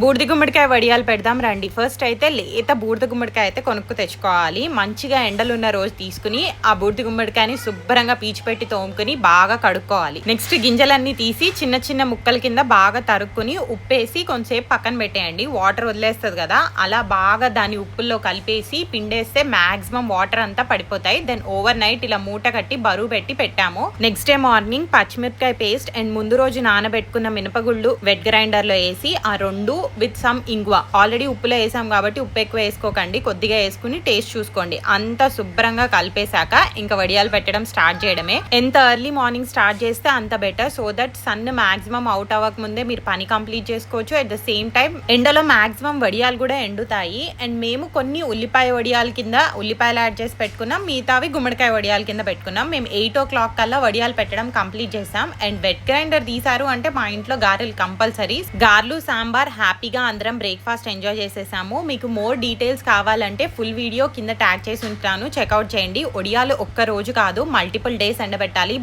బూడిద గుమ్మడికాయ వడియాలు పెడదాం రండి. ఫస్ట్ అయితే లేత బూడిద గుమ్మడికాయ అయితే కొనుక్కు తెచ్చుకోవాలి. మంచిగా ఎండలు ఉన్న రోజు తీసుకుని ఆ బూడిద గుమ్మడికాయని శుభ్రంగా పీచు పెట్టి తోముకుని బాగా కడుక్కోవాలి. నెక్స్ట్ గింజలన్నీ తీసి చిన్న చిన్న ముక్కల కింద బాగా తరుక్కుని ఉప్పేసి కొంచెంసేపు పక్కన పెట్టేయండి. వాటర్ వదిలేస్తుంది కదా అలా బాగా దాని ఉప్పుల్లో కలిపేసి పిండేస్తే మాక్సిమం వాటర్ అంతా పడిపోతాయి. దెన్ ఓవర్ నైట్ ఇలా మూట కట్టి బరువు పెట్టి పెట్టాము. నెక్స్ట్ డే మార్నింగ్ పచ్చిమిరపకాయ పేస్ట్ అండ్ ముందు రోజు నానబెట్టుకున్న మినపగుళ్ళు వెట్ గ్రైండర్లో వేసి ఆ రెండు విత్ సమ్ ఇంగువ. ఆల్రెడీ ఉప్పులో వేసాం కాబట్టి ఉప్పు ఎక్కువ వేసుకోకండి. కొద్దిగా వేసుకుని టేస్ట్ చూసుకోండి. అంత శుభ్రంగా కలిపేశాక ఇంకా వడియాలు పెట్టడం స్టార్ట్ చేయడమే. ఎంత ఎర్లీ మార్నింగ్ స్టార్ట్ చేస్తే అంత better so that sun maximum out అవ్వక ముందే మీరు పని కంప్లీట్ చేసుకోవచ్చు. అట్ ద సేమ్ టైం ఎండలో మాక్సిమం వడియాలు కూడా ఎండుతాయి. అండ్ మేము కొన్ని ఉల్లిపాయ వడియాల కింద ఉల్లిపాయలు యాడ్ చేసి పెట్టుకున్నాం. మిగతావి గుమ్మడికాయ వడియాల కింద పెట్టుకున్నాం. మేము ఎయిట్ ఓ క్లాక్ కల్లా వడియాలు పెట్టడం కంప్లీట్ చేసాం అండ్ వెట్ గ్రైండర్ తీసారు అంటే మా ఇంట్లో గారెలు కంపల్సరీ గార్లు సాంబార్ హ్యాపీ హ్యాపీగా అందరం బ్రేక్ఫాస్ట్ ఎంజాయ్ చేసేసాము. మీకు మోర్ డీటెయిల్స్ కావాలంటే ఫుల్ వీడియో కింద ట్యాగ్ చేసి ఉంటాను. చెక్అవుట్ చేయండి. ఒడియాలు ఒక్క రోజు కాదు మల్టిపుల్ డేస్ ఎండబెట్టాలి.